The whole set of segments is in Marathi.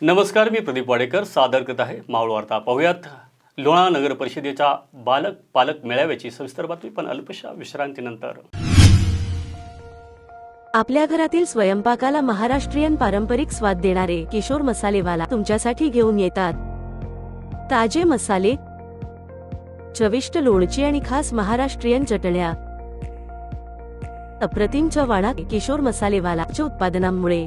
नमस्कार मी प्रदीप वाडेकर सादर करत आहे मावळ वार्ता. पाहूयात लोणा नगर परिषदेच्या बालक पालक मेळाव्याची सविस्तर बातमी पण अल्पशा विश्रांतीनंतर. आपल्या घरातील स्वयंपाकाला महाराष्ट्रीयन पारंपरिक स्वाद देणारे किशोर मसालेवाला तुमच्यासाठी घेऊन येतात. ताजे मसाले चविष्ट लोणची आणि खास महाराष्ट्रीयन चटण्या. अप्रतिम चवाणा किशोर मसालेवालाच्या उत्पादनांमुळे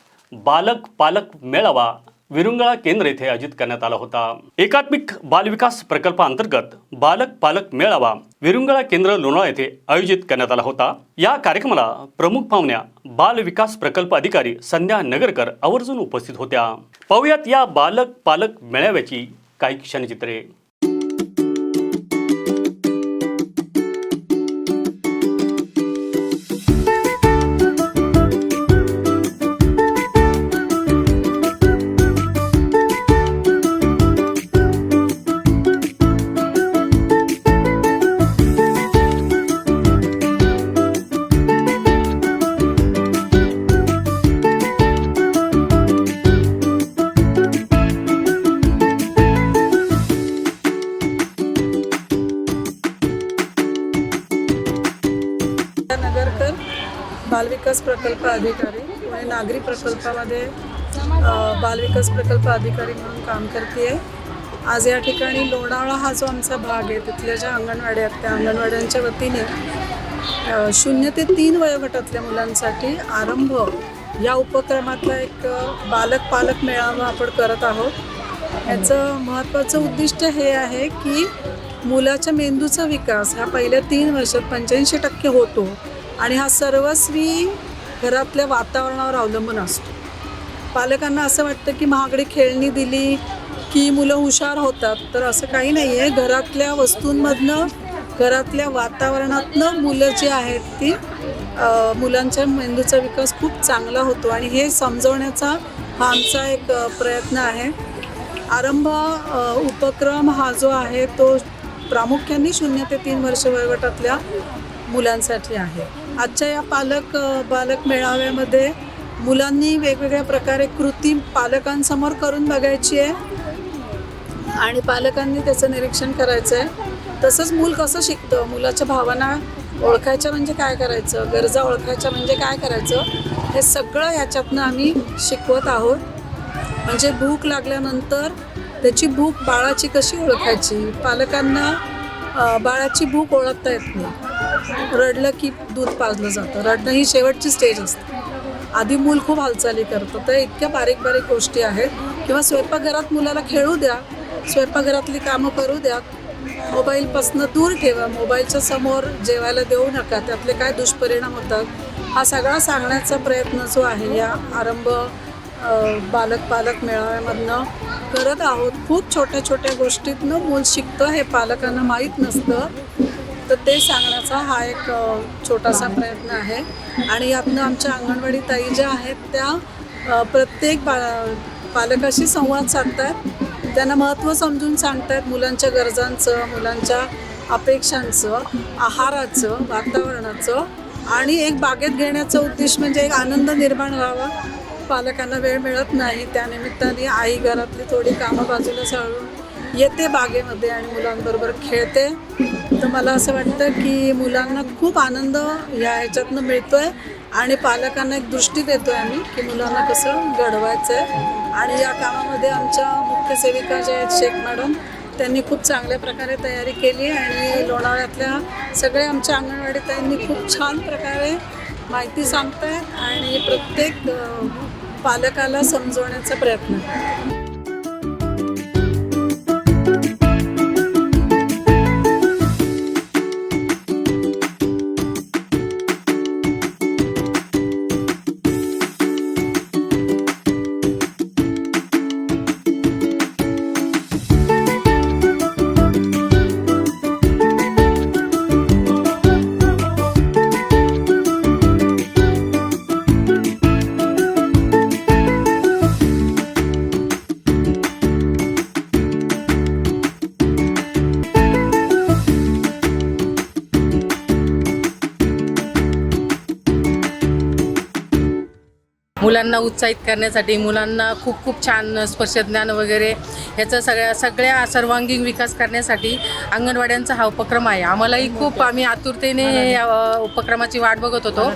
बालक पालक मेळावा विरुंगळा केंद्र येथे आयोजित करण्यात आला होता. एकात्मिक बालविकास प्रकल्पाअंतर्गत बालक पालक मेळावा विरुंगळा केंद्र लोणावळा येथे आयोजित करण्यात आला होता. या कार्यक्रमाला प्रमुख पाहुण्या बाल विकास प्रकल्प अधिकारी संध्या नगरकर आवर्जून उपस्थित होत्या. पाहुयात या बालक पालक मेळाव्याची काही क्षणचित्रे. बालविकास प्रकल्प अधिकारी पुणे नागरी प्रकल्पामध्ये बालविकास प्रकल्प अधिकारी म्हणून काम करते आज या ठिकाणी लोणावळा हा जो आमचा भाग आहे तिथल्या ज्या अंगणवाड्या आहेत त्या अंगणवाड्यांच्या वतीने शून्य ते तीन वयोगटातल्या मुलांसाठी आरंभ या उपक्रमातला एक बालक पालक मेळावा आपण करत आहोत. याचं महत्त्वाचं उद्दिष्ट हे आहे की मुलाच्या मेंदूचा विकास हा पहिल्या तीन वर्षात पंच्याऐंशी टक्के होतो. आणि हा सर्वस्वी घरातल्या वातावरणावर अवलंबून असतो. पालकांना असं वाटतं की महागडी खेळणी दिली की मुलं हुशार होतात तर असं काही नाही आहे घरातल्या वस्तूंमधनं घरातल्या वातावरणातनं मुलं जी आहेत ती मुलांच्या मेंदूचा विकास खूप चांगला होतो आणि हे समजवण्याचा हा आमचा एक प्रयत्न आहे. आरंभ उपक्रम हा जो आहे तो प्रामुख्याने शून्य ते तीन वर्ष वयोगटातल्या मुलांसाठी आहे. आजच्या या पालक बालक मेळाव्यामध्ये मुलांनी वेगवेगळ्या प्रकारे कृती पालकांसमोर करून बघायची आहे. आणि पालकांनी त्याचं निरीक्षण करायचं आहे. तसंच मूल कसं शिकतं? मुलाच्या भावना ओळखायच्या म्हणजे काय करायचं? गरजा ओळखायच्या म्हणजे काय करायचं? हे सगळं ह्याच्यातनं आम्ही शिकवत आहोत. म्हणजे भूक लागल्यानंतर त्याची भूक बाळाची कशी ओळखायची? पालकांना बाळाची भूक ओळखता येत नाही. रडलं की दूध पाजलं जातं. रडणं ही शेवटची स्टेज असते. आधी मूल खूप हालचाली करतं तर इतक्या बारीक बारीक गोष्टी आहेत. किंवा स्वयंपाकघरात मुलाला खेळू द्या. स्वयंपाकघरातली कामं करू द्या. मोबाईलपासनं दूर ठेवा. मोबाईलच्या समोर जेवायला देऊ नका. त्यातले काय दुष्परिणाम होतात? हा सगळा सांगण्याचा प्रयत्न जो आहे या आरंभ बालक पालक मेळाव्यामधनं करत आहोत. खूप छोट्या छोट्या गोष्टीतनं मूल शिकतं हे पालकांना माहीत नसतं. तर ते सांगण्याचा हा एक छोटासा प्रयत्न आहे. आणि यातनं आमच्या अंगणवाडी ताई ज्या आहेत त्या प्रत्येक बा पालकाशी संवाद साधतात त्यांना महत्त्व समजून सांगतात मुलांच्या गरजांचं मुलांच्या अपेक्षांचं आहाराचं वातावरणाचं. आणि एक बागेत घेण्याचं उद्देश म्हणजे एक आनंद निर्माण व्हावा. पालकांना वेळ मिळत नाही त्यानिमित्ताने आई घरातली थोडी कामं बाजूला साळून येते बागेमध्ये आणि मुलांबरोबर खेळते. तर मला असं वाटतं की मुलांना खूप आनंद ह्या ह्याच्यातनं मिळतो आहे आणि पालकांना एक दृष्टी देतो आहे आम्ही की मुलांना कसं घडवायचं आहे आणि या कामामध्ये आमच्या मुख्य सेविका ज्या आहेत शेख मॅडम त्यांनी खूप चांगल्या प्रकारे तयारी केली आणि लोणावळ्यातल्या सगळ्या आमच्या अंगणवाडी त्यांनी खूप छान प्रकारे माहिती सांगतायत आणि प्रत्येक पालकाला समजवण्याचा प्रयत्न. मुलांना उत्साहित करण्यासाठी मुलांना खूप खूप छान स्पर्शज्ञान वगैरे ह्याचा सगळ्या सगळ्या सर्वांगीण विकास करण्यासाठी अंगणवाड्यांचा हा उपक्रम आहे. आम्हालाही खूप आम्ही आतुरतेने या उपक्रमाची वाट बघत होतो.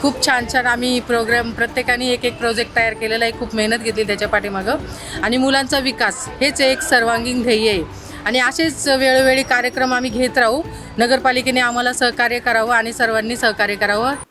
खूप छान छान आम्ही प्रोग्राम प्रत्येकाने एक एक प्रोजेक्ट तयार केलेला आहे खूप मेहनत घेतली त्याच्या पाठीमागं. आणि मुलांचा विकास हेच एक सर्वांगीण ध्येय आहे. आणि असेच वेळोवेळी कार्यक्रम आम्ही घेत राहू. नगरपालिकेने आम्हाला सहकार्य करावं आणि सर्वांनी सहकार्य करावं.